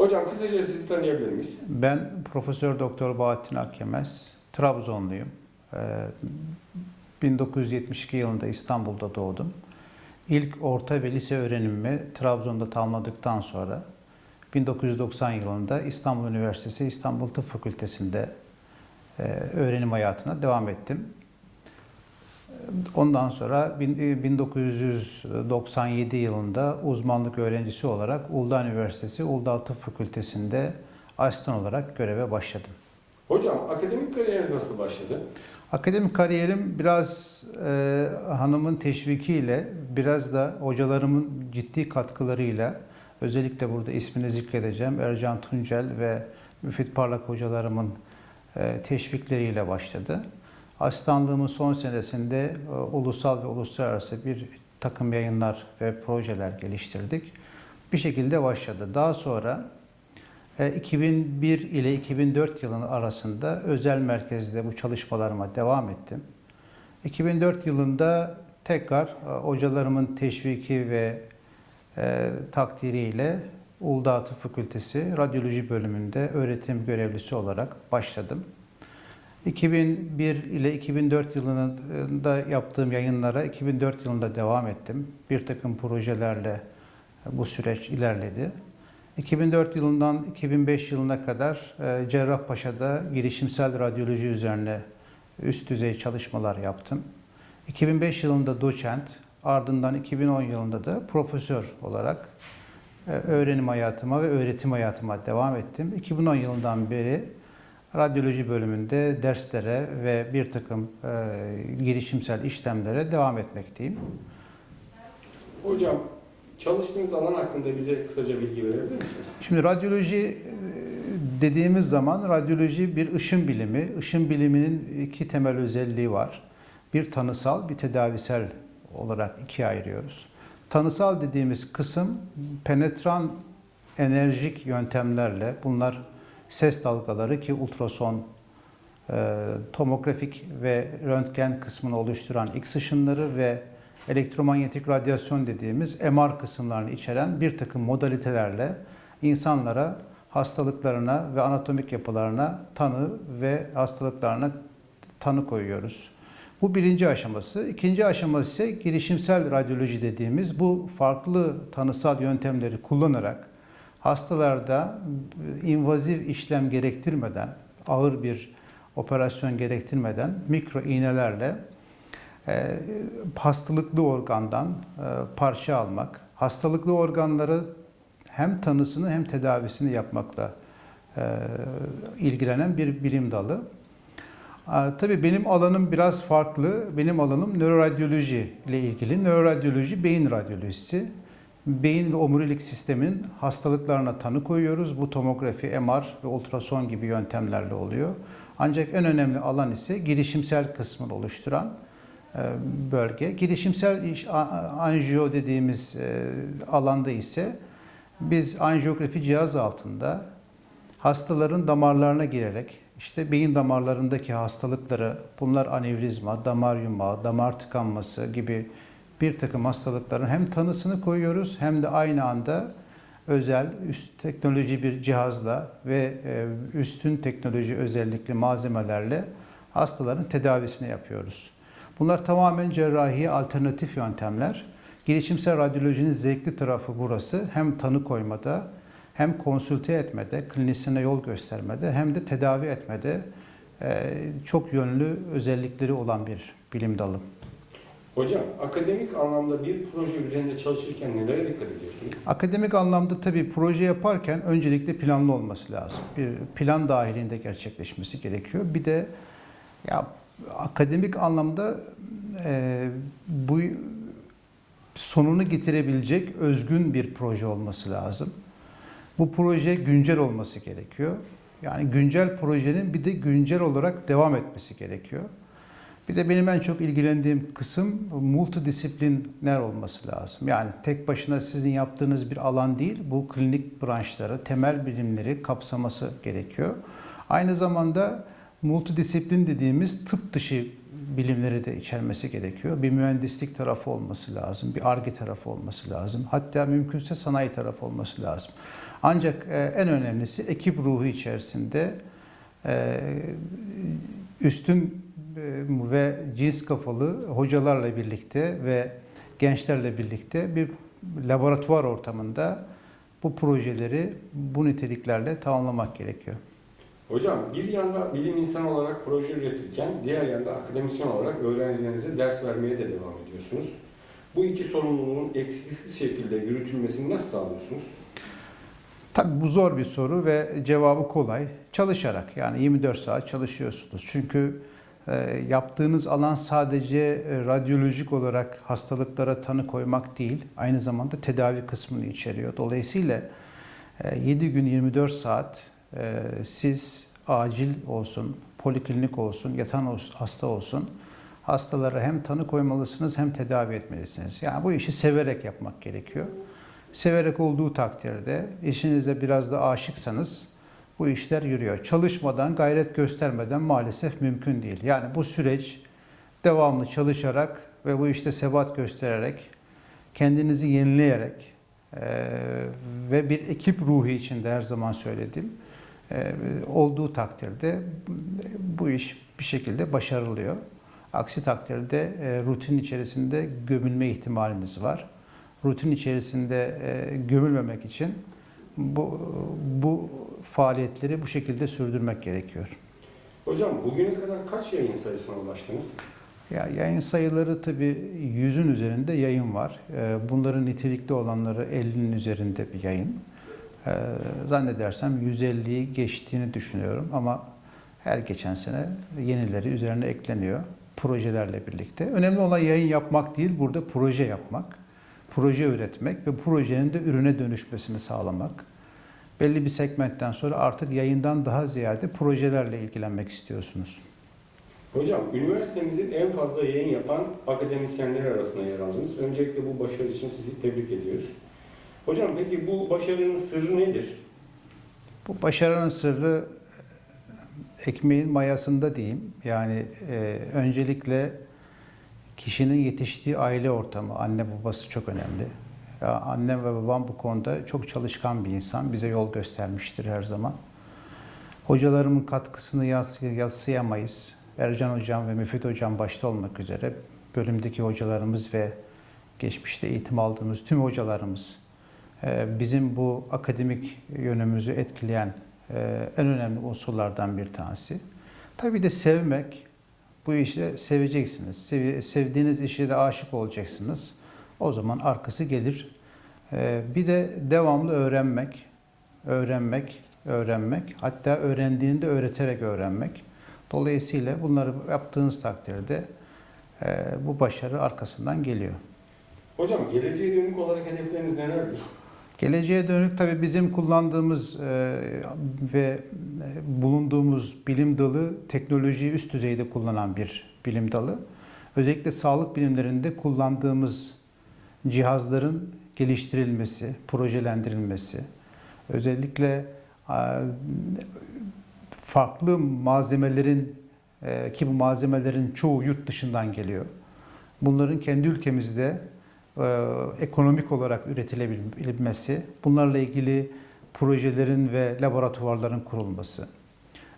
Hocam kısaca sizi tanıyabilir miyiz? Ben Profesör Doktor Bahattin Akyemez, Trabzonluyum. Ee, 1972 yılında İstanbul'da doğdum. İlk orta ve lise öğrenimimi Trabzon'da tamamladıktan sonra 1990 yılında İstanbul Üniversitesi İstanbul Tıp Fakültesi'nde e, öğrenim hayatına devam ettim. Ondan sonra bin- 1997 yılında uzmanlık öğrencisi olarak Uludağ Üniversitesi Uludağ Tıp Fakültesi'nde asistan olarak göreve başladım. Hocam akademik kariyeriniz nasıl başladı? Akademik kariyerim biraz e, hanımın teşvikiyle, biraz da hocalarımın ciddi katkılarıyla, özellikle burada ismini zikredeceğim Ercan Tuncel ve Müfit Parlak hocalarımın e, teşvikleriyle başladı. Asistanlığımın son senesinde e, ulusal ve uluslararası bir takım yayınlar ve projeler geliştirdik. Bir şekilde başladı. Daha sonra e, 2001 ile 2004 yılının arasında özel merkezde bu çalışmalarıma devam ettim. 2004 yılında tekrar e, hocalarımın teşviki ve e, takdiriyle Uludağ Tıp Fakültesi Radyoloji bölümünde öğretim görevlisi olarak başladım. 2001 ile 2004 yılında yaptığım yayınlara 2004 yılında devam ettim. Bir takım projelerle bu süreç ilerledi. 2004 yılından 2005 yılına kadar e, Cerrahpaşa'da girişimsel radyoloji üzerine üst düzey çalışmalar yaptım. 2005 yılında doçent, ardından 2010 yılında da profesör olarak e, öğrenim hayatıma ve öğretim hayatıma devam ettim. 2010 yılından beri radyoloji bölümünde derslere ve bir takım e, girişimsel işlemlere devam etmekteyim. Hocam çalıştığınız alan hakkında bize kısaca bilgi verebilir misiniz? Şimdi radyoloji e, dediğimiz zaman radyoloji bir ışın bilimi. Işın biliminin iki temel özelliği var. Bir tanısal, bir tedavisel olarak ikiye ayırıyoruz. Tanısal dediğimiz kısım penetran enerjik yöntemlerle bunlar ses dalgaları ki ultrason, e, tomografik ve röntgen kısmını oluşturan X ışınları ve elektromanyetik radyasyon dediğimiz MR kısımlarını içeren bir takım modalitelerle insanlara hastalıklarına ve anatomik yapılarına tanı ve hastalıklarına tanı koyuyoruz. Bu birinci aşaması. İkinci aşaması ise girişimsel radyoloji dediğimiz bu farklı tanısal yöntemleri kullanarak hastalarda invaziv işlem gerektirmeden, ağır bir operasyon gerektirmeden mikro iğnelerle e, hastalıklı organdan e, parça almak, hastalıklı organları hem tanısını hem tedavisini yapmakla e, ilgilenen bir bilim dalı. Aa, Tabii benim alanım biraz farklı. Benim alanım nöroradyoloji ile ilgili. Nöroradyoloji beyin radyolojisi. Beyin ve omurilik sistemin hastalıklarına tanı koyuyoruz. Bu tomografi, MR ve ultrason gibi yöntemlerle oluyor. Ancak en önemli alan ise girişimsel kısmını oluşturan e, bölge. Girişimsel iş, anjiyo dediğimiz e, alanda ise biz anjiyografi cihazı altında hastaların damarlarına girerek işte beyin damarlarındaki hastalıkları, bunlar anevrizma, damar yumağı, damar tıkanması gibi bir takım hastalıkların hem tanısını koyuyoruz hem de aynı anda özel üst teknoloji bir cihazla ve e, üstün teknoloji özellikli malzemelerle hastaların tedavisini yapıyoruz. Bunlar tamamen cerrahi alternatif yöntemler. Girişimsel radyolojinin zevkli tarafı burası. Hem tanı koymada, hem konsülte etmede, klinisyene yol göstermede, hem de tedavi etmede e, çok yönlü özellikleri olan bir bilim dalı. Hocam akademik anlamda bir proje üzerinde çalışırken nelere dikkat ediyorsunuz? Akademik anlamda tabii proje yaparken öncelikle planlı olması lazım. Bir plan dahilinde gerçekleşmesi gerekiyor. Bir de ya akademik anlamda e, bu sonunu getirebilecek özgün bir proje olması lazım. Bu proje güncel olması gerekiyor. Yani güncel projenin bir de güncel olarak devam etmesi gerekiyor. Bir de benim en çok ilgilendiğim kısım multidisipliner olması lazım. Yani tek başına sizin yaptığınız bir alan değil, bu klinik branşları, temel bilimleri kapsaması gerekiyor. Aynı zamanda multidisiplin dediğimiz tıp dışı bilimleri de içermesi gerekiyor. Bir mühendislik tarafı olması lazım, bir arge tarafı olması lazım. Hatta mümkünse sanayi tarafı olması lazım. Ancak e, en önemlisi ekip ruhu içerisinde e, üstün ve cins kafalı hocalarla birlikte ve gençlerle birlikte bir laboratuvar ortamında bu projeleri bu niteliklerle tamamlamak gerekiyor. Hocam bir yanda bilim insanı olarak proje üretirken diğer yanda akademisyen olarak öğrencilerinize ders vermeye de devam ediyorsunuz. Bu iki sorumluluğun eksiksiz şekilde yürütülmesini nasıl sağlıyorsunuz? Tabii bu zor bir soru ve cevabı kolay. Çalışarak yani 24 saat çalışıyorsunuz. Çünkü yaptığınız alan sadece e, radyolojik olarak hastalıklara tanı koymak değil, aynı zamanda tedavi kısmını içeriyor. Dolayısıyla e, 7 gün 24 saat e, siz acil olsun, poliklinik olsun, yatan hasta olsun hastalara hem tanı koymalısınız hem tedavi etmelisiniz. Yani bu işi severek yapmak gerekiyor. Severek olduğu takdirde işinize biraz da aşıksanız bu işler yürüyor. Çalışmadan, gayret göstermeden maalesef mümkün değil. Yani bu süreç devamlı çalışarak ve bu işte sebat göstererek, kendinizi yenileyerek eee, ve bir ekip ruhu içinde her zaman söyledim eee, olduğu takdirde bu iş bir şekilde başarılıyor. Aksi takdirde e, rutin içerisinde gömülme ihtimaliniz var. Rutin içerisinde e, gömülmemek için bu bu faaliyetleri bu şekilde sürdürmek gerekiyor. Hocam bugüne kadar kaç yayın sayısına ulaştınız? Ya yayın sayıları tabii yüzün üzerinde yayın var. E, Bunların nitelikli olanları 50'nin üzerinde bir yayın. E, Zannedersem 150'yi geçtiğini düşünüyorum ama her geçen sene yenileri üzerine ekleniyor projelerle birlikte. Önemli olan yayın yapmak değil, burada proje yapmak, proje üretmek ve projenin de ürüne dönüşmesini sağlamak. Belli bir segmentten sonra artık yayından daha ziyade projelerle ilgilenmek istiyorsunuz. Hocam üniversitemizin en fazla yayın yapan akademisyenler arasında yer aldınız. Öncelikle bu başarı için sizi tebrik ediyoruz. Hocam peki bu başarının sırrı nedir? Bu başarının sırrı ekmeğin mayasında diyeyim. Yani e, öncelikle kişinin yetiştiği aile ortamı, anne babası çok önemli. Ya annem ve babam bu konuda çok çalışkan bir insan. Bize yol göstermiştir her zaman. Hocalarımın katkısını yatsıyamayız. Ercan Hocam ve Müfit Hocam başta olmak üzere bölümdeki hocalarımız ve geçmişte eğitim aldığımız tüm hocalarımız e, bizim bu akademik yönümüzü etkileyen e, en önemli unsurlardan bir tanesi. Tabii de sevmek, bu işi seveceksiniz. Sev- Sevdiğiniz işe de aşık olacaksınız. O zaman arkası gelir. E, Bir de devamlı öğrenmek, öğrenmek, öğrenmek. Hatta öğrendiğinde öğreterek öğrenmek. Dolayısıyla bunları yaptığınız takdirde e, bu başarı arkasından geliyor. Hocam geleceğe dönük olarak hedefleriniz nelerdir? Geleceğe dönük tabii bizim kullandığımız e, ve e, bulunduğumuz bilim dalı teknolojiyi üst düzeyde kullanan bir bilim dalı. Özellikle sağlık bilimlerinde kullandığımız cihazların geliştirilmesi, projelendirilmesi, özellikle farklı malzemelerin e, ki bu malzemelerin çoğu yurt dışından geliyor. Bunların kendi ülkemizde ekonomik olarak üretilebilmesi, bunlarla ilgili projelerin ve laboratuvarların kurulması.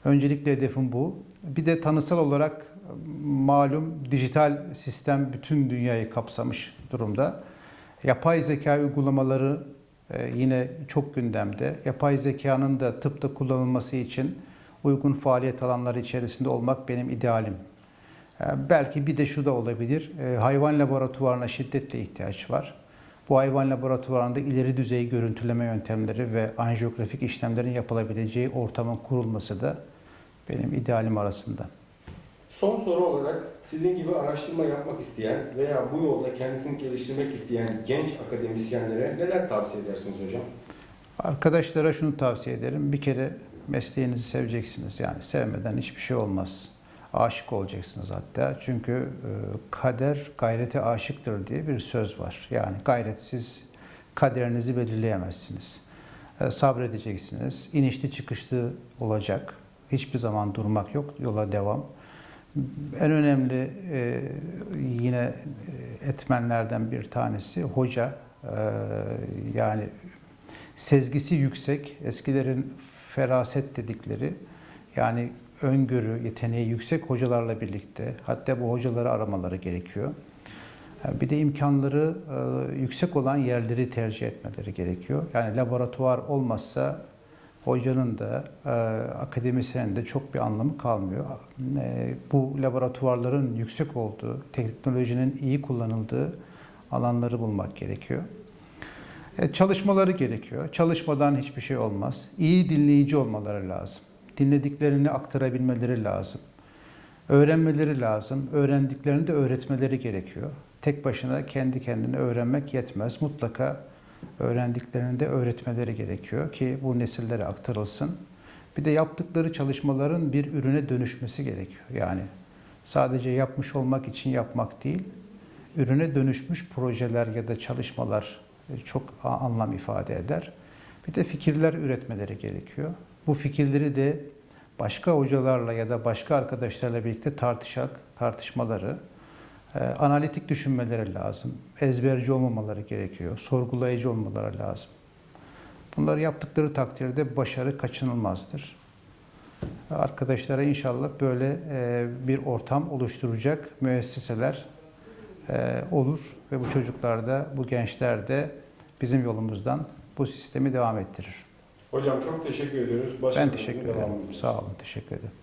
Öncelikle hedefim bu. Bir de tanısal olarak e, malum dijital sistem bütün dünyayı kapsamış durumda. Yapay zeka uygulamaları e, yine çok gündemde. Yapay zekanın da tıpta kullanılması için uygun faaliyet alanları içerisinde olmak benim idealim. Ee, Belki bir de şu da olabilir. Ee, Hayvan laboratuvarına şiddetle ihtiyaç var. Bu hayvan laboratuvarında ileri düzey görüntüleme yöntemleri ve anjiyografik işlemlerin yapılabileceği ortamın kurulması da benim idealim arasında. Son soru olarak sizin gibi araştırma yapmak isteyen veya bu yolda kendisini geliştirmek isteyen genç akademisyenlere neler tavsiye edersiniz hocam? Arkadaşlara şunu tavsiye ederim. Bir kere mesleğinizi seveceksiniz. Yani sevmeden hiçbir şey olmaz. Aşık olacaksınız hatta. Çünkü e, kader gayrete aşıktır diye bir söz var. Yani gayretsiz kaderinizi belirleyemezsiniz. E, Sabredeceksiniz. İnişli çıkışlı olacak. Hiçbir zaman durmak yok. Yola devam. En önemli e, yine etmenlerden bir tanesi hoca. Yani sezgisi yüksek, eskilerin feraset dedikleri yani öngörü yeteneği yüksek hocalarla birlikte hatta bu hocaları aramaları gerekiyor. Bir de imkanları e, yüksek olan yerleri tercih etmeleri gerekiyor. Yani laboratuvar olmazsa hocanın da e, akademisyenin de çok bir anlamı kalmıyor. E, bu laboratuvarların yüksek olduğu, teknolojinin iyi kullanıldığı alanları bulmak gerekiyor. Çalışmaları gerekiyor. Çalışmadan hiçbir şey olmaz. İyi dinleyici olmaları lazım. Dinlediklerini aktarabilmeleri lazım. Öğrenmeleri lazım. Öğrendiklerini de öğretmeleri gerekiyor. Tek başına kendi kendine öğrenmek yetmez. Mutlaka öğrendiklerini de öğretmeleri gerekiyor ki bu nesillere aktarılsın. Bir de yaptıkları çalışmaların bir ürüne dönüşmesi gerekiyor. Yani sadece yapmış olmak için yapmak değil, ürüne dönüşmüş projeler ya da çalışmalar çok anlam ifade eder. Bir de fikirler üretmeleri gerekiyor. Bu fikirleri de başka hocalarla ya da başka arkadaşlarla birlikte tartışak, tartışmaları, e, analitik düşünmeleri lazım. Ezberci olmamaları gerekiyor. Sorgulayıcı olmaları lazım. Bunları yaptıkları takdirde başarı kaçınılmazdır. Arkadaşlara inşallah böyle e, bir ortam oluşturacak müesseseler e, olur ve bu çocuklar da, bu gençler de bizim yolumuzdan bu sistemi devam ettirir. Hocam çok teşekkür ediyoruz. Ben Başarınızın teşekkür ederim. Sağ olun, teşekkür ederim.